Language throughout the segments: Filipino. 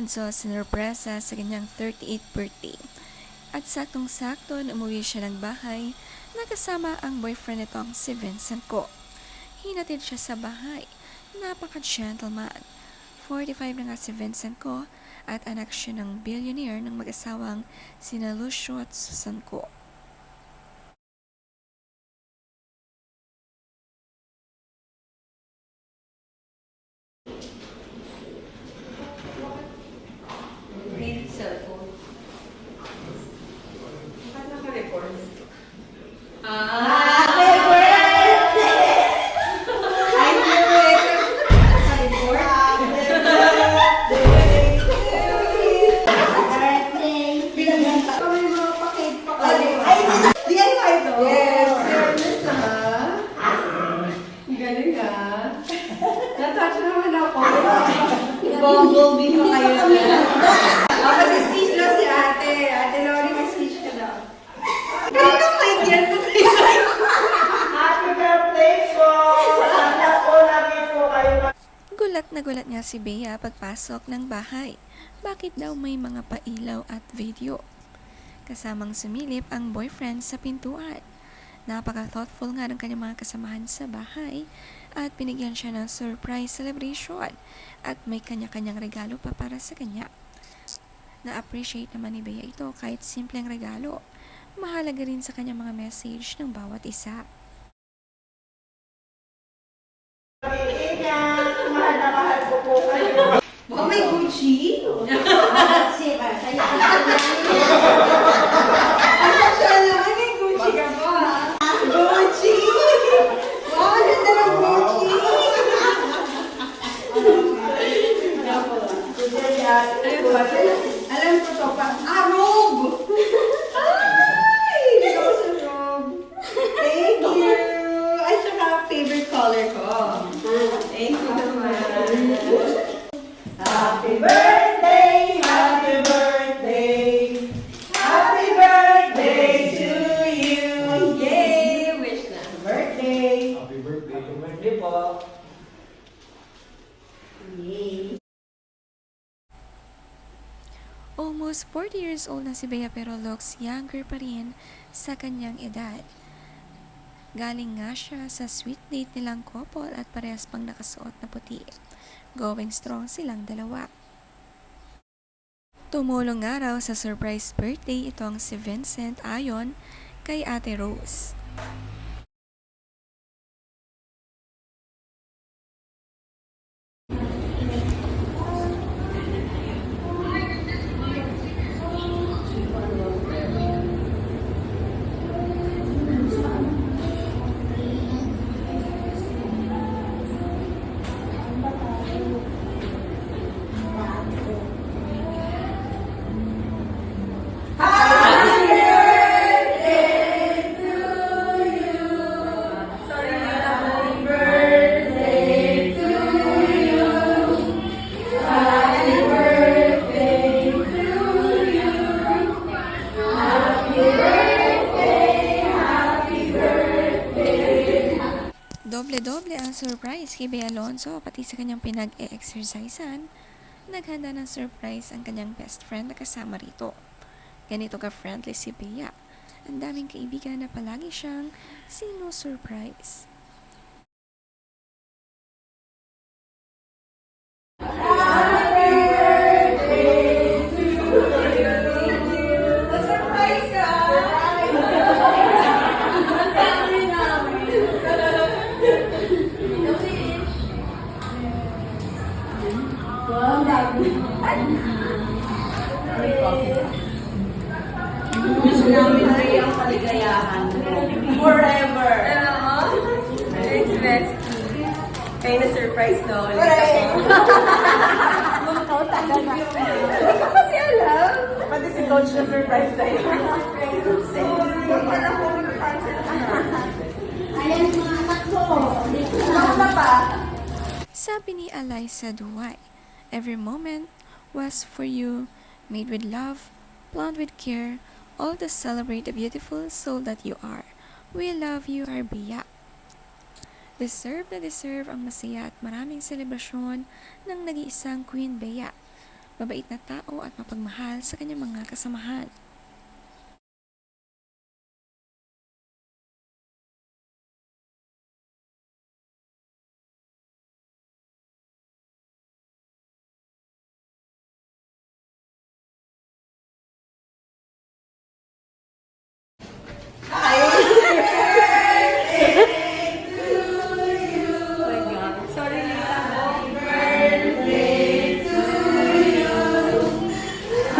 Alonzo sinurpresa sa kanyang 38th birthday. At saktong-sakto na umuwi siya ng bahay, nakasama ang boyfriend nitong si Vincent ko. Hinatid siya sa bahay. Napaka-gentleman. 45 na nga si Vincent ko at anak siya ng billionaire ng mag-asawang sina Lucio at Susan ko. Bumblebee pa kayo. Ah, mag-speech lang si ate. Ate Lori, mag-speech ka daw. Ganito mic yan. Happy birthday po! Sana po lagi po kayo Gulat na gulat nga si Bea pagpasok ng bahay. Bakit daw may mga pailaw at video? Kasamang sumilip ang boyfriend sa pintuan. Napaka-thoughtful nga ng kanyang mga kasamahan sa bahay at binigyan siya ng surprise celebration at may kanya-kanyang regalo pa para sa kanya. Na-appreciate naman ni Bea ito kahit simpleng regalo. Mahalaga rin sa kanyang mga message ng bawat isa. Baka may Gucci? Saya. Ano siya naman? May Gucci ka ba? Gucci! Wow, ang ganda ng Gucci! Ayun ba? Alam ko to pa. Ah, robe! Ay! Hindi ko sa robe. Thank you! Ay, saka favorite color ko. Thank you naman. Happy birthday, happy birthday, happy birthday to you. Yay! Wish na. Birthday. Happy birthday. Happy birthday po. Yay. Almost 40 years old na si Bea pero looks younger pa rin sa kanyang edad. Galing nga siya sa sweet date nilang couple at parehas pang nakasuot na puti. Going strong silang dalawa. Tumulong nga raw sa surprise birthday itong si Vincent ayon kay Ate Rose. Surprise kay Bea Alonzo pati sa kanyang pinag-e-exercisean. Naghanda ng surprise ang kanyang best friend na kasama rito. Ganito ka-friendly si Bea. Ang daming kaibigan na palagi siyang sino-surprise. Gusto namin na rin ang kaligayahan mo. Forever. Thanks, Betsy. Kayo na-surprise na ulit Correct. Hindi ko kasi alam. Pati si Coach na surprise sa'yo. Wala ko Ayan mga anak ko. Ano na pa? Sabi ni Eliza Duway, Every moment was for you, made with love, planned with care, all to celebrate the beautiful soul that you are. We love you, Arbia. Deserve na deserve ang masaya at maraming selebrasyon ng nag-iisang Queen Bea. mabait na tao at mapagmahal sa kanyang mga kasamahan.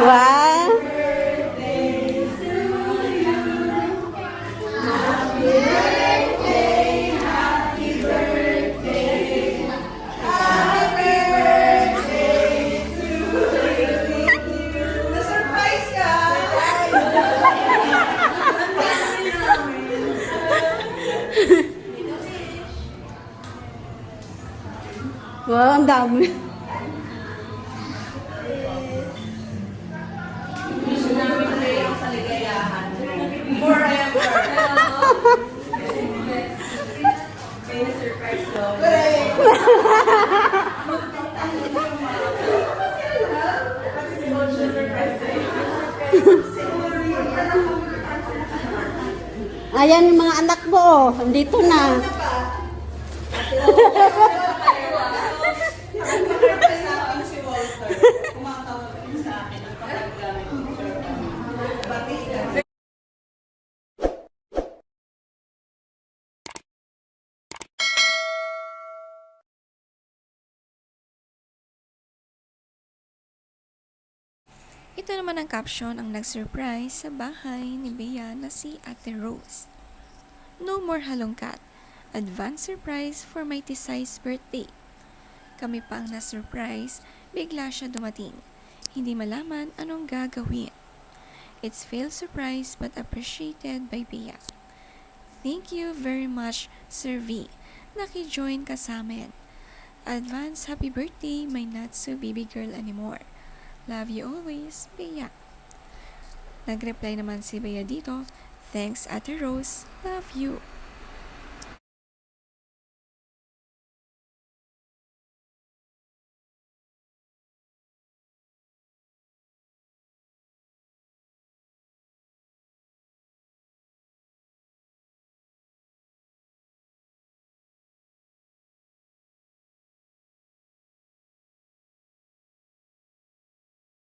Wow! Wow, ang dami. Ayan yung mga anak mo, oh. Dito na. Ito naman ang caption ang nag-surprise sa bahay ni Bea na si Ate Rose. No more halongkat. Advance surprise for my Tisay's birthday. Kami pa ang na-surprise, bigla siya dumating. Hindi malaman anong gagawin. It's fail surprise but appreciated by Bea. Thank you very much, Sir V. Naki-join ka sa amin. Advance happy birthday, my not so baby girl anymore. Love you always, Bea. Nag-reply naman si Bea dito, Thanks Ate Rose, love you.